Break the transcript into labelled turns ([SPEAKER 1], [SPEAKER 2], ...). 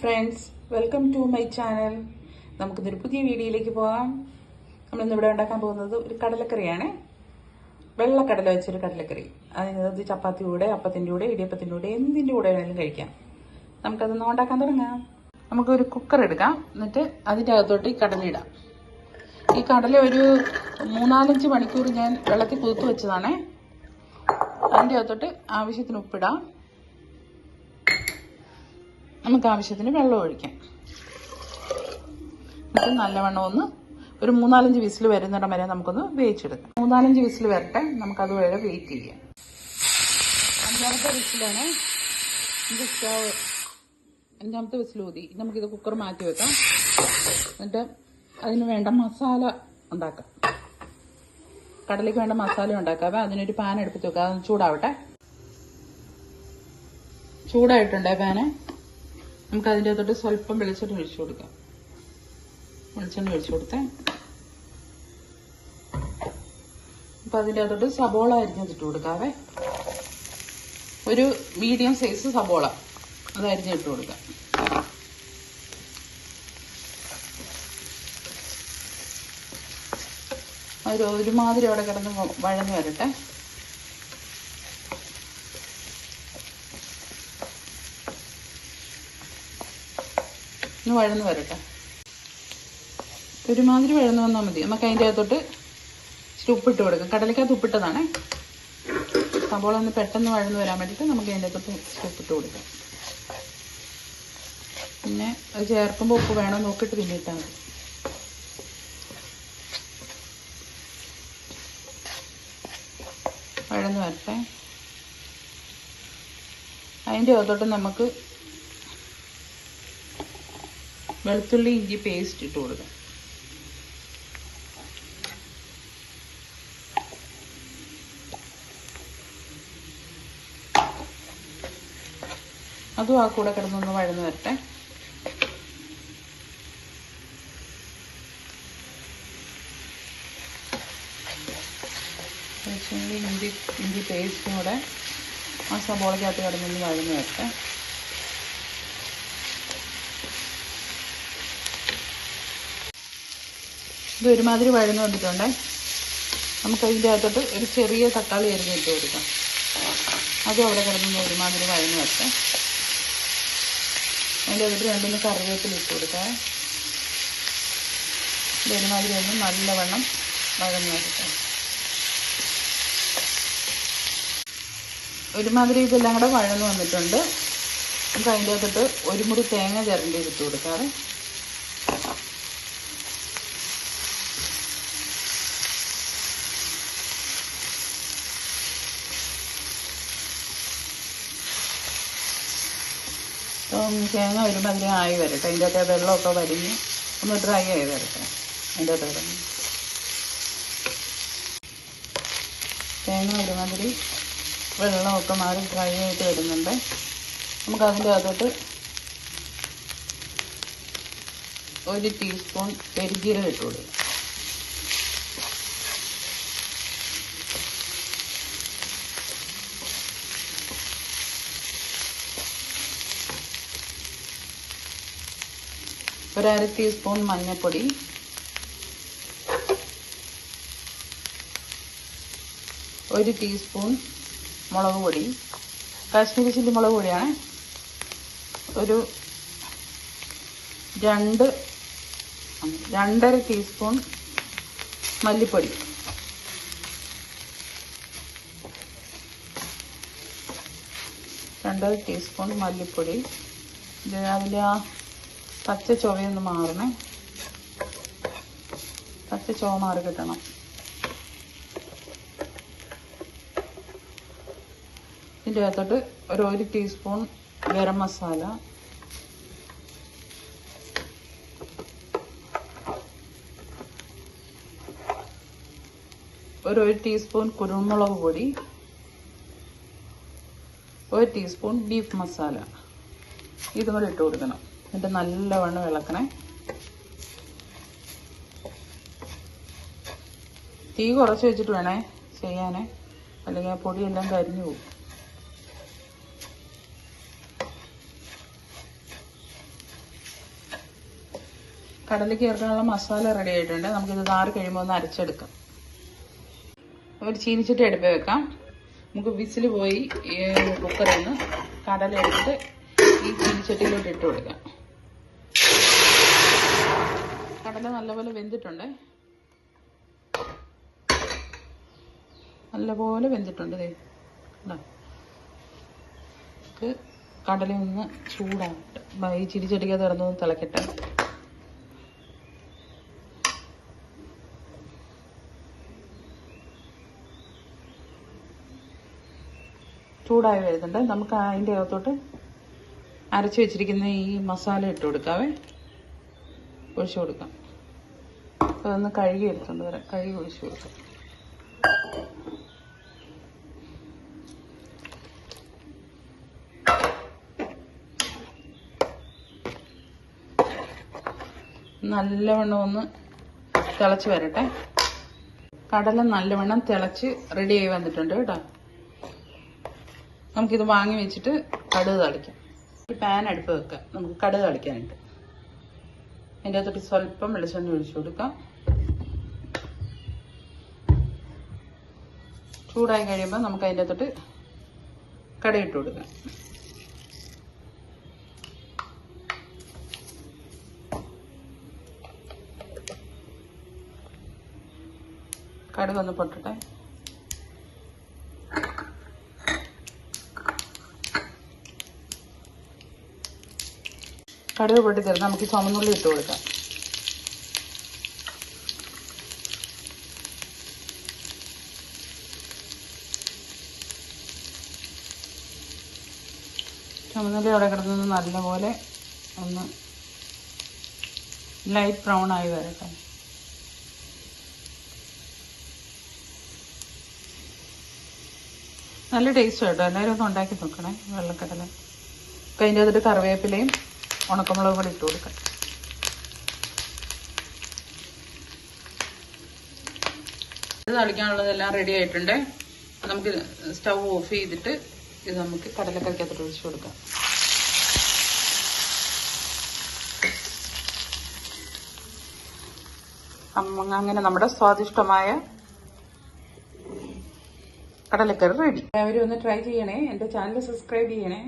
[SPEAKER 1] Friends welcome to my channel നമുക്ക് നമുക്കിന്നൊരു പുതിയ വീഡിയോയിലേക്ക് പോകാം. നമ്മളിന്ന് ഇവിടെ ഉണ്ടാക്കാൻ പോകുന്നത് ഒരു കടലക്കറിയാണ്. വെള്ളക്കടല വെച്ചൊരു കടലക്കറി. അതിനകത്ത് ചപ്പാത്തി കൂടെ അപ്പത്തിന്റെ കൂടെ ഇടിയപ്പത്തിന്റെ കൂടെ എന്തിന്റെ കൂടെ വേണമെങ്കിലും കഴിക്കാം. നമുക്കതൊന്ന് ഉണ്ടാക്കാൻ തുടങ്ങാം. നമുക്കൊരു കുക്കർ എടുക്കാം. എന്നിട്ട് അതിന്റെ അകത്തോട്ട് ഈ കടല ഇടാം. ഈ കടല ഒരു മൂന്നാലഞ്ച് മണിക്കൂർ ഞാൻ വെള്ളത്തിൽ കുതിർത്ത് വെച്ചതാണേ. അതിന്റെ അകത്തോട്ട് ആവശ്യത്തിന് ഉപ്പിടാം. നമുക്ക് ആവശ്യത്തിന് വെള്ളം ഒഴിക്കാം. എന്നിട്ട് നല്ലവണ്ണം ഒന്ന് ഒരു മൂന്നാലഞ്ച് വിസിൽ വരുന്നിടം വരെ നമുക്കൊന്ന് വേവിച്ചെടുക്കാം. മൂന്നാലഞ്ച് വിസിൽ വരട്ടെ. അത് വരെ വെയിറ്റ് ചെയ്യാം. അഞ്ചാമത്തെ വിസിലാണ്. സ്റ്റവ് അഞ്ചാമത്തെ വിസിൽ ഊതി. നമുക്കിത് കുക്കർ മാറ്റി വെക്കാം. എന്നിട്ട് അതിന് വേണ്ട മസാല ഉണ്ടാക്കാം. കടലയ്ക്ക് വേണ്ട മസാല ഉണ്ടാക്കാം. അതിനൊരു പാൻ എടുപ്പിച്ച് വെക്കാം. അത് ചൂടാവട്ടെ. ചൂടായിട്ടുണ്ടേ പാന് നമുക്ക് അതിന്റെ അകത്തോട്ട് സ്വല്പം വെളിച്ചെണ്ണ ഒഴിച്ചു കൊടുക്കാം. വെളിച്ചെണ്ണ ഒഴിച്ചു കൊടുത്തേ. അപ്പം അതിന്റെ അകത്തോട്ട് സബോള അരിഞ്ഞിട്ട് കൊടുക്കാവേ. ഒരു മീഡിയം സൈസ് സബോള അത് അരിഞ്ഞിട്ട് കൊടുക്കാം. ഒരു ഒരുമാതിരി അവിടെ കിടന്ന് വഴഞ്ഞു വരട്ടെ. ഒന്ന് വഴന്ന് വരട്ടെ. ഒരുമാതിരി വഴന്ന് വന്നാൽ മതി. നമുക്ക് അതിന്റെ അകത്തോട്ട് ഇച്ചിരി ഉപ്പിട്ട് കൊടുക്കാം. കടലക്കകത്ത് ഉപ്പിട്ടതാണേ. സബോള ഒന്ന് പെട്ടെന്ന് വഴന്ന് വരാൻ വേണ്ടിയിട്ട് നമുക്ക് അതിന്റെ അകത്തോട്ട് ഇച്ചിരി ഉപ്പിട്ട് കൊടുക്കാം. പിന്നെ അത് ചേർക്കുമ്പോൾ ഉപ്പ് വേണോ നോക്കിയിട്ട് പിന്നെ ഇട്ടാൽ മതി. വഴന്ന് വരട്ടെ. അതിന്റെ അകത്തോട്ട് നമുക്ക് വെളുത്തുള്ളി ഇഞ്ചി പേസ്റ്റ് ഇട്ട് കൊടുക്കാം. അതും ആ കൂടെ കിടന്നൊന്ന് വഴന്ന് വരട്ടെ. ഇഞ്ചി ഇഞ്ചി പേസ്റ്റും കൂടെ ആ സബോളയ്ക്കകത്ത് കിടന്നൊന്ന് വഴന്ന് വരട്ടെ. ഇത് ഒരുമാതിരി വഴന്ന് വന്നിട്ടുണ്ടേ. നമുക്ക് അതിന്റെ അകത്തോട്ട് ഒരു ചെറിയ തക്കാളി അരിഞ്ഞ് ഇട്ട് കൊടുക്കാം. അതും അവിടെ കിടന്ന് ഒരുമാതിരി വഴന്നു വെക്കാം അതിന്റെ അകത്തോട്ട് രണ്ടിന് കറിവേപ്പില ഇട്ട് കൊടുക്കാം ഇത് ഒരുമാതിരി ഒന്ന് നല്ലവണ്ണം വഴന്നു വെക്കാം ഒരുമാതിരി ഇതെല്ലാം കൂടെ വഴന്നു വന്നിട്ടുണ്ട്. നമുക്ക് അതിന്റെ അകത്തോട്ട് ഒരു മുറി തേങ്ങ ചിരണ്ടി ഇട്ട് കൊടുക്കാറ് അപ്പം തേങ്ങ അതിന് ആയി വരട്ടെ. അതിന്റെ അകത്തെ വെള്ളമൊക്കെ വലിഞ്ഞ് ഒന്ന് ഡ്രൈ ആയി വരട്ടെ. അതിന്റെ അകത്ത് കിടന്ന് തേങ്ങ ഒരുമാതിരി വെള്ളമൊക്കെ മാറി ഡ്രൈ ആയിട്ട് വരുന്നുണ്ട്. നമുക്ക് അതിന്റെ അകത്തോട്ട് ഒരു ടീസ്പൂൺ പെരുജീരകം ഇട്ട് കൊടുക്കും. ഒരു അര ടീസ്പൂൺ മഞ്ഞൾപ്പൊടി ഒരു ടീസ്പൂൺ മുളക് പൊടി. കാശ്മീരി ചില്ലി മുളക് പൊടിയാണ്. ഒരു രണ്ട് രണ്ടര ടീസ്പൂൺ മല്ലിപ്പൊടി. രണ്ടര ടീസ്പൂൺ മല്ലിപ്പൊടി. രാവിലെ ആ പച്ച ചുവയൊന്ന് മാറണേ. പച്ച ചുവ മാറി കിട്ടണം. ഇതിന്റെ അകത്തോട്ട് ഒരു ഒരു ടീസ്പൂൺ ഗരം മസാല. ഒരു ഒരു ടീസ്പൂൺ കുരുമുളക് പൊടി. ഒരു ടീസ്പൂൺ ബീഫ് മസാല ഇതും ഇട്ട് കൊടുക്കണം. എന്നിട്ട് നല്ലവണ്ണം ഇളക്കണേ തീ കുറച്ച് വെച്ചിട്ട് വേണേ ചെയ്യാനേ. അല്ലെങ്കിൽ ആ പൊടിയെല്ലാം കരിഞ്ഞു പോകും. കടലിൽ ചേർക്കാനുള്ള മസാല റെഡി ആയിട്ടുണ്ട്. നമുക്കിത് നാറ് കഴിയുമ്പോൾ ഒന്ന് അരച്ചെടുക്കാം. ഒരു ചീനിച്ചിട്ട് എടുപ്പ് വെക്കാം. നമുക്ക് വിസിൽ പോയി കുക്കറിൽ നിന്ന് കടലെടുത്ത് ഈ ചീനിച്ചട്ടിയിലോട്ട് ഇട്ട് കൊടുക്കാം. കടല നല്ലപോലെ വെന്തിട്ടുണ്ട്. നല്ലപോലെ വെന്തിട്ടുണ്ട് ദേ. കടല ഒന്ന് ചൂടാകട്ടെ ഈ ചിരിച്ചടിക്കാതെ കിടന്നൊന്ന് തിളക്കട്ടെ. ചൂടായി വരുന്നുണ്ട്. നമുക്ക് അതിന്റെ അകത്തോട്ട് അരച്ച് വെച്ചിരിക്കുന്ന ഈ മസാല ഇട്ട് കൊടുക്കാവേ. ഒഴിച്ചു കൊടുക്കാം. അതൊന്ന് കഴുകി എടുത്തുകൊണ്ട് വരാം. കഴുകി ഒഴിച്ചു കൊടുക്കാം. നല്ലവണ്ണം ഒന്ന് തിളച്ച് വരട്ടെ. കടല നല്ലവണ്ണം തിളച്ച് റെഡി ആയി വന്നിട്ടുണ്ട് കേട്ടോ. നമുക്കിത് വാങ്ങി വെച്ചിട്ട് കടുക് തളിക്കാം. പാൻ അടുപ്പ് വെക്കാം. നമുക്ക് കടുക് തളിക്കാനായിട്ട് അതിന്റെ അകത്തോട്ട് സ്വല്പം വെളിച്ചെണ്ണ ഒഴിച്ചു കൊടുക്കാം. ചൂടായി കഴിയുമ്പോൾ നമുക്ക് അതിന്റെ അകത്തോട്ട് കടയിട്ട് കൊടുക്കാം. കടുകൊന്ന് പൊട്ടട്ടെ. കടുക് പൊട്ടി തരുന്ന നമുക്ക് ഈ ചുമന്നുള്ളി ഇട്ട് കൊടുക്കാം. ചുമന്നുള്ളി അവിടെ കിടന്നത് നല്ലപോലെ ഒന്ന് ലൈറ്റ് ബ്രൗൺ ആയി വരട്ടെ. നല്ല ടേസ്റ്റ് കേട്ടോ എല്ലാവരും ഒന്ന് ഉണ്ടാക്കി നോക്കണേ വെള്ളക്കടല. അപ്പം അതിന്റെ കറിവേപ്പിലയും ഉണക്കമുളക് കൂടി ഇട്ട് കൊടുക്കാം. തളിക്കാനുള്ളതെല്ലാം റെഡി ആയിട്ടുണ്ട്. നമുക്ക് സ്റ്റൗ ഓഫ് ചെയ്തിട്ട് ഇത് നമുക്ക് കടലക്കറിക്കകത്തോട്ട് ഒഴിച്ചു കൊടുക്കാം. അങ്ങനെ നമ്മുടെ സ്വാദിഷ്ടമായ കടലക്കറി റെഡി എല്ലാവരും ഒന്ന് ട്രൈ ചെയ്യണേ. എന്റെ ചാനൽ സബ്സ്ക്രൈബ് ചെയ്യണേ.